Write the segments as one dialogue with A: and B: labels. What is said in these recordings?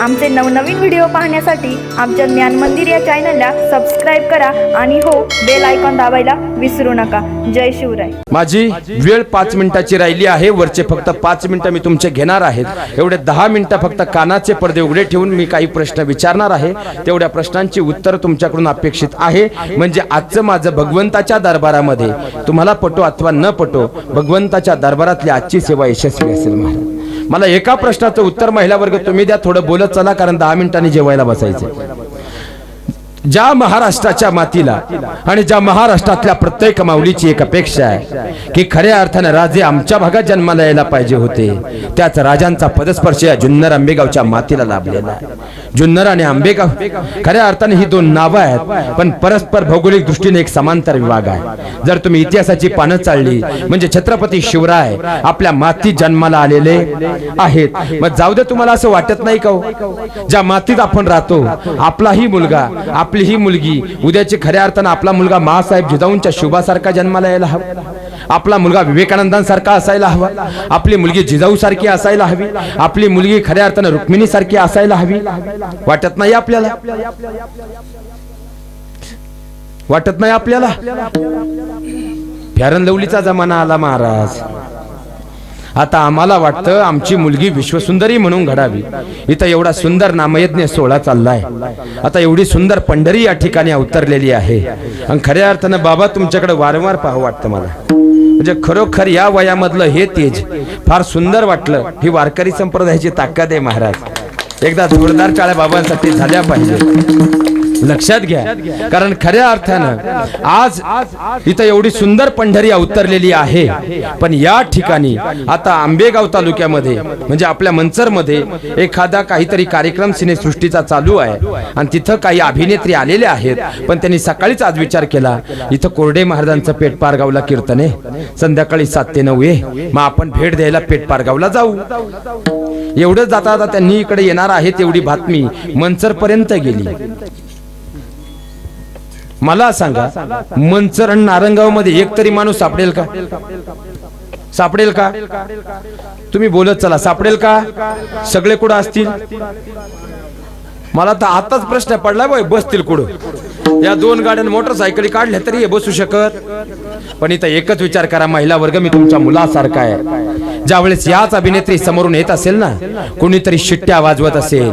A: आमचे नवनवीन व्हिडिओ पाहण्यासाठी आमच्या ज्ञान मंदिर या चॅनलला सबस्क्राईब करा आणि हो बेल आयकॉन दाबायला विसरू नका. जय शिवराय.
B: माझी वेळ पाच मिनिटाची राहिली आहे. वरचे फक्त पाच मिनिटं मी तुमचे घेणार आहेत. एवढे दहा मिनिटं फक्त कानाचे पडदे उघडे ठेवून मी काही प्रश्न विचारणार आहे. तेवढ्या प्रश्नांची उत्तर तुमच्याकडून अपेक्षित आहे. म्हणजे आजचं माझं भगवंताच्या दरबारामध्ये. तुम्हाला पटो अथवा न पटो भगवंताच्या दरबारातली आजची सेवा यशस्वी असेल महाराज. मला एका प्रश्नाचं उत्तर महिला वर्ग तुम्ही द्या थोडं बोलत चला कारण दहा मिनिटांनी जेवायला बसायचं ज्या महाराष्ट्राच्या मातीला आणि ज्या महाराष्ट्रातल्या प्रत्येक माऊलीची एक अपेक्षा आहे की खऱ्या अर्थानं राजे आमच्या भागात जन्माला यायला पाहिजे होते त्याच राजांचा पदस्पर्श या जुन्नर आंबेगावच्या मातीला लाभलेला आहे जुन्नर आणि आंबेगाव खऱ्या अर्थाने ही दोन नावं आहेत पण परस्पर भौगोलिक दृष्टीने एक समांतर विभाग आहे जर तुम्ही इतिहासाची पानं चालली म्हणजे छत्रपती शिवराय आपल्या मातीत जन्माला आलेले आहेत मग जाऊ दे तुम्हाला असं वाटत नाही का हो? ज्या मातीत आपण राहतो आपलाही मुलगा आपली ही मुलगी. उद्याची खऱ्या अर्थानं आपला मुलगा मासाहेब जिजाऊंच्या शुभासारखा जन्माला यायला हवा. आपला मुलगा विवेकानंदांसारखा असायला हवा. आपली मुलगी जिजाऊ सारखी असायला हवी. आपली मुलगी खऱ्या अर्थानं रुक्मिणी सारखी असायला हवी. वाटत नाही आपल्याला? वाटत नाही आपल्याला? फॅरन लवलीचा जमाना आला महाराज. आता आम्हाला वाटतं आमची मुलगी विश्वसुंदरी म्हणून घडावी. इथं एवढा सुंदर नामयज्ञ सोहळा चाललाय. आता एवढी सुंदर पंढरी या ठिकाणी अवतरलेली आहे. आणि खऱ्या अर्थानं बाबा तुमच्याकडे वारंवार पाहावं वाटतं मला. म्हणजे खरोखर या वयामधलं हे तेज फार सुंदर वाटलं. ही वारकरी संप्रदायाची ताकद आहे महाराज. एकदा जोरदार टाळ्या बाबांसाठी झाल्या पाहिजे लक्षात घ्या. कारण खऱ्या अर्थानं आज इथं एवढी सुंदर पंढरी अवतरलेली आहे. पण या ठिकाणी आता आंबेगाव तालुक्यामध्ये म्हणजे आपल्या मंचरमध्ये एखादा काहीतरी कार्यक्रम सिनेसृष्टीचा चालू आहे. आणि तिथं काही अभिनेत्री आलेले आहेत. पण त्यांनी सकाळीच आज विचार केला इथं कोरडे महाराजांचं पेट पारगावला कीर्तन आहे. संध्याकाळी सात ते नऊ आहे. मग आपण भेट द्यायला पेट पारगावला जाऊ. एवढं जाता जाता त्यांनी इकडे येणार आहे तेवढी बातमी मंचर पर्यंत गेली. मला सांगा मंचर आणि नारंगावमध्ये एक तरी माणूस सापडेल का? सापडेल का? तुम्ही बोलत चला सापडेल का? सगळे कुठं असतील? मला तर आताच प्रश्न पडला बाय बसतील कुठं? या दोन गाड्या मोटरसायकली काढल्या तरी हे बसू शकत. पण इथं एकच विचार करा महिला वर्ग मी तुमच्या मुलासारखा आहे. ज्यावेळेस याच अभिनेत्री समोरून येत असेल ना कुणीतरी शिट्ट्या वाजवत असेल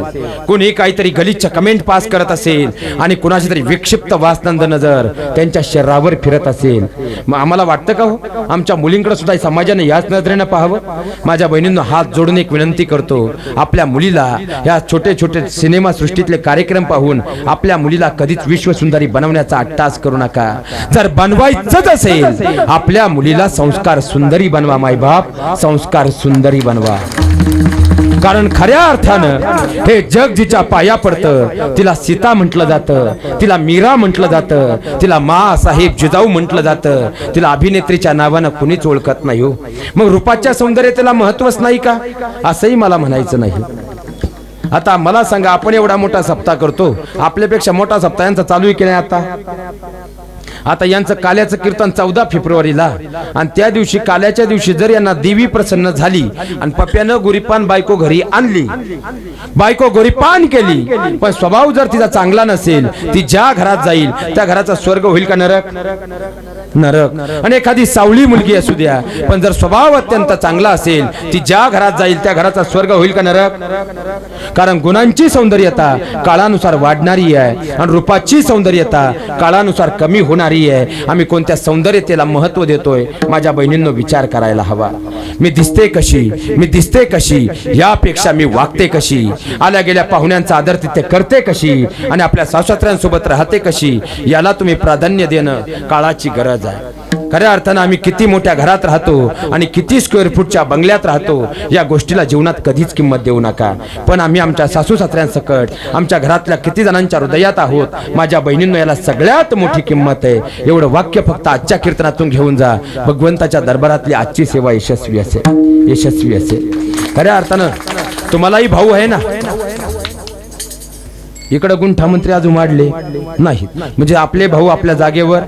B: कोणी काहीतरी गलिच्छ कमेंट पास करत असेल आणि कुणाची तरी विक्षिप्त वासनंद नजर त्यांच्या शरीरावर फिरत असेल. मग आम्हाला वाटतं का हो? आमच्या मुलींकडे सुद्धा समाजाने याच नजरेनं पाहावं? माझ्या बहिणींना हात जोडून एक विनंती करतो. आपल्या मुलीला या छोटे छोटे सिनेमा सृष्टीतले कार्यक्रम पाहून आपल्या मुलीला कधीच विश्वसुंदरी बनवण्याचा अट्टास करू नका. जर बनवायचंच असेल आपल्या मुलीला संस्कार सुंदरी बनवा मायबाप. संस्कार सुंदरी बनवा. कारण खऱ्या अर्थानं हे जग जिच्या पाया पडतं तिला सीता म्हटलं जातं तिला मीरा म्हटलं जातं तिला मा साहेब जिजाऊ म्हटलं जातं तिला अभिनेत्रीच्या नावानं कुणीच ओळखत नाही हो. मग रूपाच्या सौंदर्यतेला महत्वच नाही का? असंही मला म्हणायचं नाही. आता मला सांगा आपण एवढा मोठा सप्ताह करतो आपल्यापेक्षा मोठा सप्ताह यांचा चालू आहे की नाही आता? आता यांचं काल्याचं कीर्तन चौदा फेब्रुवारीला. आणि त्या दिवशी काल्याच्या दिवशी जर यांना देवी प्रसन्न झाली आणि पप्यानं गोरीपान बायको घरी आणली. बायको गोरीपान केली. पण स्वभाव जर तिचा चांगला नसेल ती ज्या घरात जाईल त्या घराचा स्वर्ग होईल का नरक? नरक. आणि एखादी सावळी मुलगी असू द्या पण जर स्वभाव अत्यंत चांगला असेल ती ज्या घरात जाईल त्या घराचा स्वर्ग होईल का नरक? कारण गुणांची सौंदर्यता काळानुसार वाढणारी आहे आणि रूपाची सौंदर्यता काळानुसार कमी होणारी आहे. आम्ही कोणत्या सौंदर्यतेला महत्त्व देतोय? माझ्या बहिणींनो विचार करायला हवा. मी दिसते कशी? मी दिसते कशी? यापेक्षा मी वागते कशी? आल्या गेल्या पाहुण्यांचा आदर तिथे करते कशी? आणि आपल्या सासऱ्यांसोबत राहते कशी? याला तुम्ही प्राधान्य देणं काळाची गरज आहे. खऱ्या अर्थानं आम्ही किती मोठ्या घरात राहतो आणि किती स्क्वेअर फूटच्या बंगल्यात राहतो या गोष्टीला जीवनात कधीच किंमत देऊ नका. पण आम्ही आमच्या सासू सासऱ्यांसकट आमच्या घरातल्या किती जणांच्या हृदयात आहोत माझ्या बहिणींना याला सगळ्यात मोठी किंमत आहे. एवढं वाक्य फक्त आजच्या कीर्तनातून घेऊन जा. भगवंताच्या दरबारातली आजची सेवा यशस्वी असेल. यशस्वी असेल. खऱ्या अर्थानं तुम्हालाही भाऊ आहे ना? इकडे गुंठामंत्री अजून वाढले नाहीत. म्हणजे आपले भाऊ आपल्या जागेवर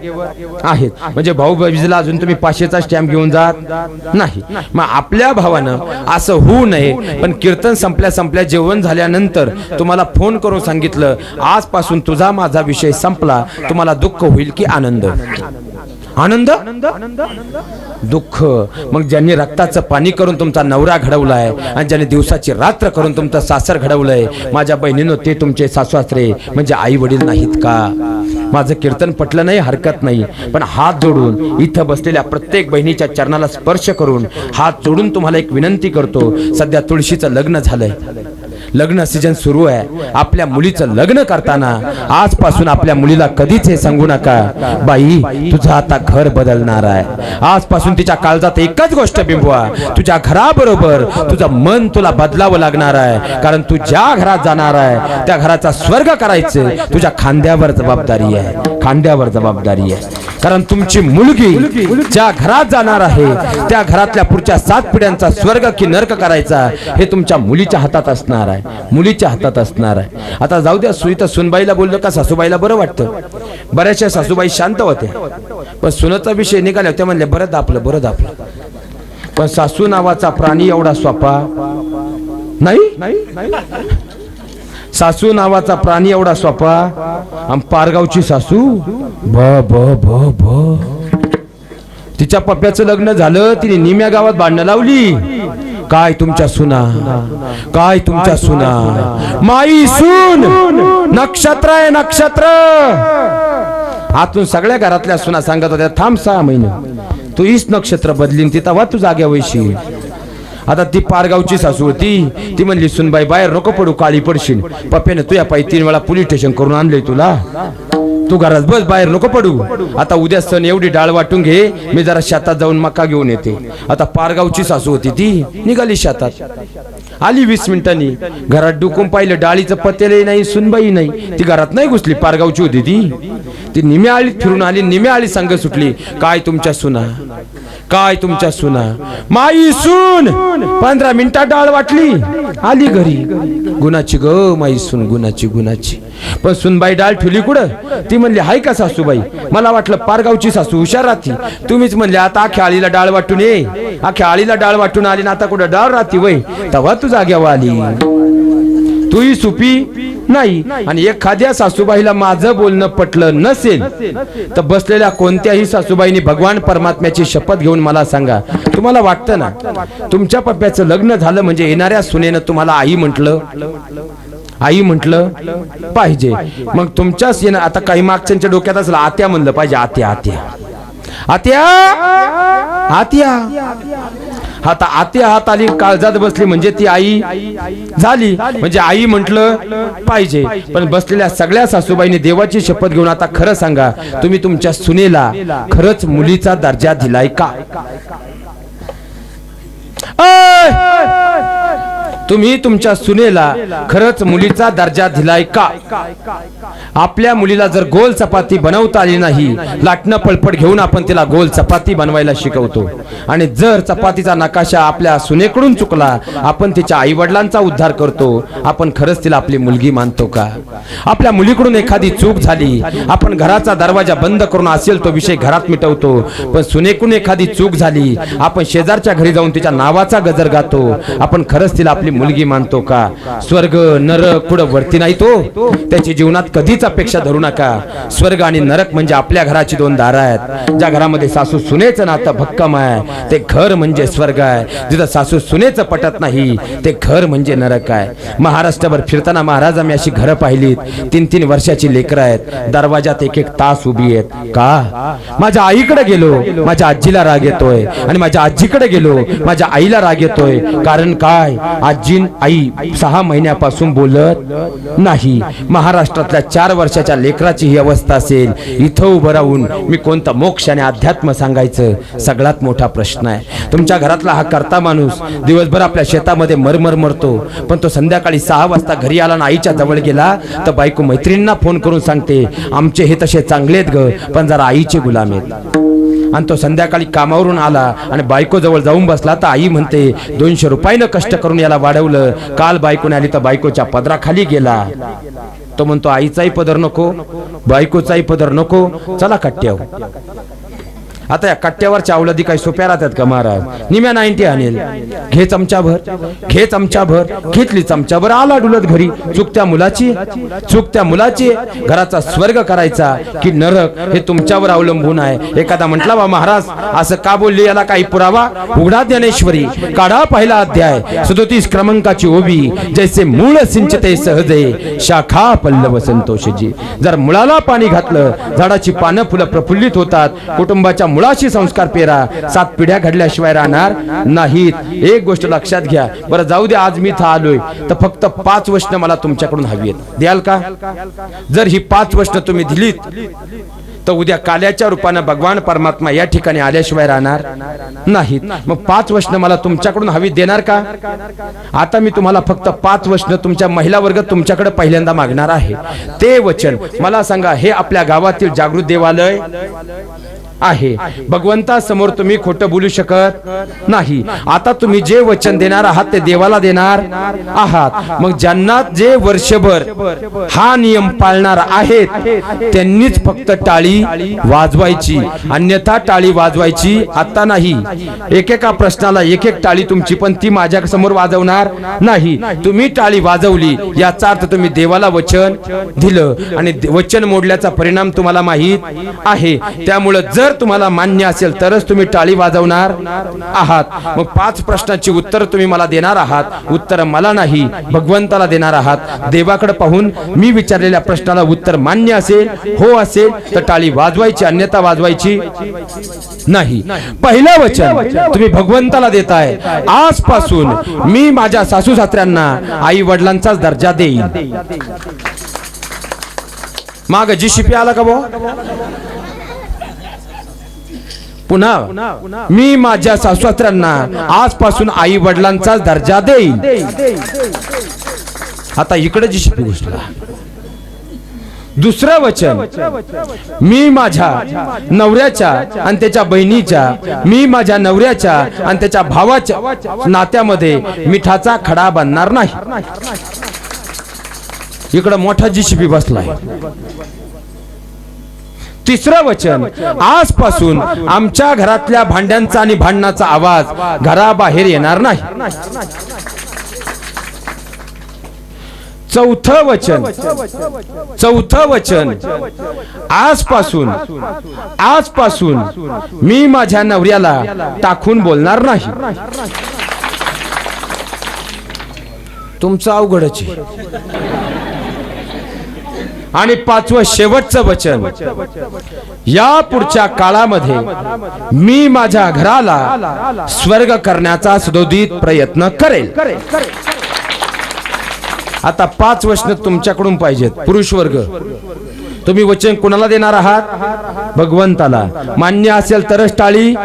B: आहेत. म्हणजे भाऊ बीजला अजून तुम्ही पाचशेचा स्टॅम्प घेऊन जात नाही. मग आपल्या भावानं असं होऊ नये पण कीर्तन संपल्या संपल्या जेवण झाल्यानंतर तुम्हाला फोन करून सांगितलं आजपासून तुझा माझा विषय संपला तुम्हाला दुःख होईल की आनंद. आनंद? दुःख. मग ज्यांनी रक्ताचं पाणी करून तुमचा नवरा घडवलाय आणि ज्यांनी दिवसाची रात्र करून तुमचं सासर घडवलंय माझ्या बहिणीनं ते तुमचे सासू-सासरे म्हणजे आई वडील नाहीत का? माझं कीर्तन पटलं नाही हरकत नाही. पण हात जोडून इथं बसलेल्या प्रत्येक बहिणीच्या चरणाला स्पर्श करून हात जोडून तुम्हाला एक विनंती करतो सध्या तुळशीचं लग्न झालंय. लग्न सीजन सुरू आहे. आपल्या मुलीचं लग्न करताना आजपासून आपल्या मुलीला कधीच हे सांगू नका. बाई तुझं आता घर बदलणार आहे. आजपासून तिच्या काळजात एकच गोष्ट बिंबवा. तुझ्या घराबरोबर तुझं मन तुला बदलावं लागणार आहे. कारण तू ज्या घरात जाणार आहे त्या घराचा स्वर्ग करायचं तुझ्या खांद्यावर जबाबदारी आहे. खांद्यावर जबाबदारी आहे. कारण तुमची मुलगी ज्या घरात जाणार आहे त्या घरातल्या पुढच्या सात पिढ्यांचा स्वर्ग की नर्क करायचा हे तुमच्या मुलीच्या हातात असणार आहे. मुलीच्या हातात असणार आहे. आता जाऊ द्या सुईत सुनबाईला बोललं का सासूबाईला बरं वाटतं? बऱ्याचशा सासूबाई शांत होते पण सुनाचा विषय निघाला त्या म्हणले बरं दापलं बरं दापलं. पण सासू नावाचा प्राणी एवढा सोपा नाही? सासू नावाचा प्राणी एवढा सोपा? आम पारगावची सासू? ब ब ब ब. तिच्या पप्प्याचं लग्न झालं तिने निम्या गावात भांडणं लावली. काय तुमच्या सुना? काय तुमच्या सुना? माई सून! नक्षत्र आहे नक्षत्र! आतून सगळ्या घरातल्या सुना सांगत होत्या थांब सहा महिने. तू हीच नक्षत्र बदलीन ती तवा तू जाग्या वैशी. आता ती पारगावची सासू होती. ती म्हणली सुनबाई बाहेर नको पडू काळी पडशील पप्प्याने तुझ्या पायी तीन वेळा पोलीस स्टेशन करून आणलंय तुला. तू घरात बस बाहेर नको पडू. आता उद्या सण एवढी डाळ वाटून घे मी जरा शेतात जाऊन मका घेऊन येते. आता पारगावची सासू होती ती निघाली शेतात. आली वीस मिनिटांनी. घरात डुकून पाहिलं डाळीचं पतेलही नाही सुनबाई नाही. ती घरात नाही घुसली पारगावची होती ती. ती निम्या आळीत फिरून आली निम्या आळी संघ सुटली काय तुमच्या सुना? काय तुमच्या सुना? माई सून पंधरा मिनिटात डाळ वाटली आली घरी. गुणाची ग माई सून गुणाची गुणाची. पण सुनबाई डाळ ठेवली कुठं? ती म्हणली हाय का सासूबाई? मला वाटलं पारगावची सासू हुशार राहती. तुम्हीच म्हणले आता अख्या आळीला डाळ वाटून ये. अख्या आळीला डाळ वाटून आली ना आता कुठं डाळ राहती वय? तेव्हा तू जाग्यावर आली. तूही सुपी नाही. आणि एखाद्या सासूबाईला माझं बोलणं पटलं नसेल तर बसलेल्या कोणत्याही सासूबाईने भगवान परमात्म्याची शपथ घेऊन मला सांगा. तुम्हाला वाटतं ना तुमच्या पप्प्याचं लग्न झालं म्हणजे येणाऱ्या सुनेनं तुम्हाला आई म्हटलं? आई म्हटलं? पाहिजे. मग तुमच्याच येणं आता काही मागच्यांच्या डोक्यात असलं आत्या म्हणलं पाहिजे आत्या आत्या. आत्या? आत्या? आता आते हात आली काळजात बसली म्हणजे ती आई झाली. म्हणजे आई म्हटलं पाहिजे. पण बसलेल्या सगळ्या सासूबाईंनी देवाची शपथ घेऊन आता खरं सांगा तुम्ही तुमच्या सुनेला खरंच मुलीचा दर्जा दिलाय का? तुम्ही तुमच्या सुनेला खरंच मुलीचा दर्जा दिलाय का? आपल्या मुलीला जर गोल चपाती बनवता आली नाही लाटणं पळपट घेऊन आपण तिला गोल चपाती बनवायला शिकवतो. आणि जर चपातीचा नकाशा आपल्या सुनेकडून चुकला आपण तिच्या आई वडिलांचा उद्धार करतो. आपण खरंच तिला आपली मुलगी मानतो का? आपल्या मुलीकडून एखादी चूक झाली आपण घराचा दरवाजा बंद करून असेल तो विषय घरात मिटवतो. पण सुनेकडून एखादी चूक झाली आपण शेजारच्या घरी जाऊन तिच्या नावाचा गजर गातो. आपण खरंच तिला आपली मुलगी मानतो का? स्वर्ग नरक पुढं वरती नाही तो. त्याची जीवनात कधीच अपेक्षा धरू नका. स्वर्ग आणि नरक म्हणजे आपल्या घराची दोन दार आहेत. ज्या घरामध्ये सासू सुनेचं नातं भक्कम आहे ते घर म्हणजे स्वर्ग आहे. जिथं सासू सुनेचं पटत नाही ते घर म्हणजे नरक आहे. महाराष्ट्रभर फिरताना महाराज आम्ही अशी घरं पाहिलीत. तीन तीन वर्षाची लेकरं आहेत. दरवाजात एक एक तास उभी आहेत. का? माझ्या आईकडे गेलो माझ्या आजीला राग येतोय. आणि माझ्या आजीकडे गेलो माझ्या आईला राग येतोय. कारण काय? आजी आई सहा महिन्यापासून बोलत नाही. महाराष्ट्रातल्या चार वर्षाच्या लेकराची ही अवस्था असेल इथं उभं राहून मी कोणता मोक्ष आणि अध्यात्म सांगायचं? सगळ्यात मोठा प्रश्न आहे. तुमच्या घरातला हा करता माणूस दिवसभर आपल्या शेतामध्ये मरमर मरतो. पण तो संध्याकाळी सहा वाजता घरी आला आणि आईच्या जवळ गेला तर बायको मैत्रिणींना फोन करून सांगते आमचे हे तसे चांगले आहेत ग पण जरा आईचे गुलाम आहेत. आणि तो संध्याकाळी कामावरून आला आणि बायको जवळ जाऊन बसला तर आई म्हणते दोनशे रुपयानं कष्ट करून याला वाढवलं. काल बायकोने आली तर बायकोच्या पदराखाली गेला. तो म्हणतो आईचाही पदर नको बायकोचाही पदर नको चला कट्ट्यावर. आता या कट्ट्यावरच्या अवलदी काही सोप्या राहतात का महाराज? निम्या नाईन्टी आणेल. घे चमचाभर. घे चमचा भर घेतली चमचाभर. आला डुलत घरी. चुकत्या मुलाची. चुकत्या मुलाची. घराचा स्वर्ग करायचा. की नरक हे तुमच्यावर अवलंबून आहे. एखादा म्हटला बा महाराज असं का बोलले? याला काही पुरावा? उघडा ज्ञानेश्वरी. काढा पहिला अध्याय. सदोतीस क्रमांकाची ओबी. जैसे मूळ सिंचते सहजे. शाखा पल्लव संतोषजी. जर मुळाला पाणी घातलं झाडाची पानं फुलं प्रफुल्लित होतात. कुटुंबाच्या मुळाशी संस्कार पेरा. सात पिढ्या घडल्याशिवाय राहणार नाहीत. एक गोष्ट लक्षात घ्या. बरं जाऊ दे आज मी इथं आलोय. तर फक्त पाच वचन मला तुमच्याकडून हवी आहेत. द्याल का? जर ही पाच वचन तुम्ही दिलीत तर उद्या काल्याच्या रूपानं भगवान परमात्मा या ठिकाणी आल्याशिवाय राहणार नाहीत. मग पाच वचन मला तुमच्याकडून हवी देणार का? आता मी तुम्हाला फक्त पाच वचन तुमच्या महिला वर्ग तुमच्याकडे पहिल्यांदा मागणार आहे. ते वचन मला सांगा हे आपल्या गावातील जागृत देवालय आहे. भगवंता समोर तुम्ही खोटं बोलू शकत नाही. आता तुम्ही जे वचन देणार आहात ते देवाला देणार आहात. मग ज्यांना जे वर्षभर हा नियम पाळणार आहेत त्यांनीच फक्त टाळी वाजवायची. अन्यथा टाळी वाजवायची आता नाही. एकेका प्रश्नाला एक एक टाळी तुमची पण ती माझ्यासमोर वाजवणार नाही. तुम्ही टाळी वाजवली याचा अर्थ तुम्ही देवाला वचन दिलं. आणि वचन मोडल्याचा परिणाम तुम्हाला माहीत आहे. त्यामुळं जर जर तुम्हाला मान्य असेल तरच तुम्ही टाळी वाजवणार आहात. मग पाच प्रश्नाची उत्तर तुम्ही मला देणार आहात. उत्तर मला नाही भगवंताला देणार आहात. देवाकडे पाहून मी विचारलेल्या प्रश्नाला उत्तर मान्य असेल हो असेल तर टाळी वाजवायची अन्यथा वाजवायची नाही. पहिलं वचन तुम्ही भगवंताला देताय. आजपासून मी माझ्या सासू सासऱ्यांना आई वडिलांचाच दर्जा देईन. माग जी शिपी आला का भाऊ पुन्हा मी माझ्या सासऱ्यांना आजपासून आई वडिलांचा दर्जा देईन. आता इकडे जी शिपी घुसला दुसरं वचन मी माझ्या नवऱ्याच्या आणि त्याच्या बहिणीच्या मी माझ्या नवऱ्याच्या आणि त्याच्या भावाच्या नात्यामध्ये मिठाचा खडा बांधणार नाही. इकडं मोठा जी शिपी बसलाय. तिसरं वचन. आजपासून आमच्या घरातल्या भांड्यांचा आणि भांडणाचा आवाज घराबाहेर येणार नाही. चौथ वचन. चौथं वचन. आजपासून आजपासून मी माझ्या नवऱ्याला टाकून बोलणार नाही. तुमचं अवघडच आहे. आणि पाचवं शेवटचं वचन. या पुढच्या काळामध्ये मी माझ्या घराला स्वर्ग करण्याचा सुदोदित प्रयत्न करेल. आता पाच वचन तुमच्याकडून पाहिजेत पुरुष वर्ग. तुम्ही वचन कुणाला देणार आहात? भगवंताला. मान्य असेल तरच टाळी.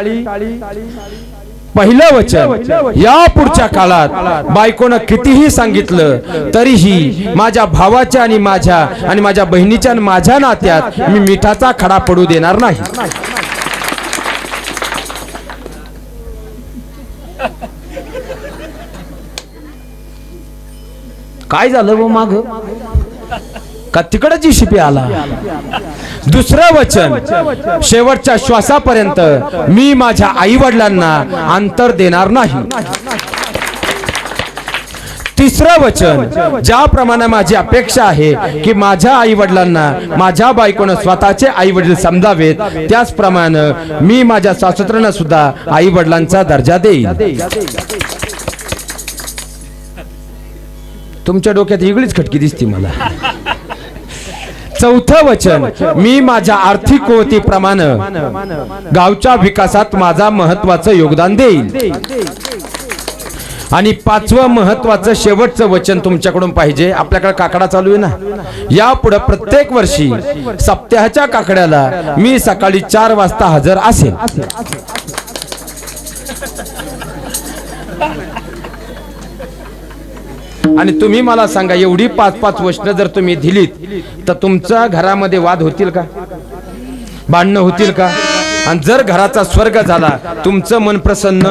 B: पहिलं वचन. या पुढच्या काळात बायकोनं कितीही सांगितलं तरीही माझ्या भावाच्या आणि माझ्या आणि माझ्या बहिणीच्या आणि माझ्या नात्यात मी मिठाचा खडा पडू देणार नाही. काय झालं हो व माग? का तिकडं जी शिपी आला? दुसरं वचन शेवटच्या श्वासापर्यंत मी माझ्या आई वडिलांना अंतर देणार नाही. तिसरं वचन ज्याप्रमाणे माझी अपेक्षा आहे की माझ्या आई वडिलांना माझ्या बायकोनं स्वतःचे आई वडील समजावेत त्याचप्रमाणे मी माझ्या सासत्रांना सुद्धा आई वडिलांचा दर्जा देईन. तुमच्या डोक्यात वेगळीच खटकी दिसते मला. चौथं वचन. मी माझ्या आर्थिक कुवतीप्रमाणे गावच्या विकासात माझा महत्वाचं योगदान देईल. आणि पाचवं महत्वाचं शेवटचं वचन तुमच्याकडून पाहिजे. आपल्याकडे काकडा चालू आहे ना? यापुढे प्रत्येक वर्षी सप्ताहाच्या काकड्याला मी सकाळी चार वाजता हजर असेल. आणि तुम्ही मला सांगा एवढी पाच पाच वचनं जर तुम्ही दिलीत तर तुमच्या घरामध्ये वाद होतील का? भांडणं होतील का? आणि जर घराचा स्वर्ग झाला तुमचं मन प्रसन्न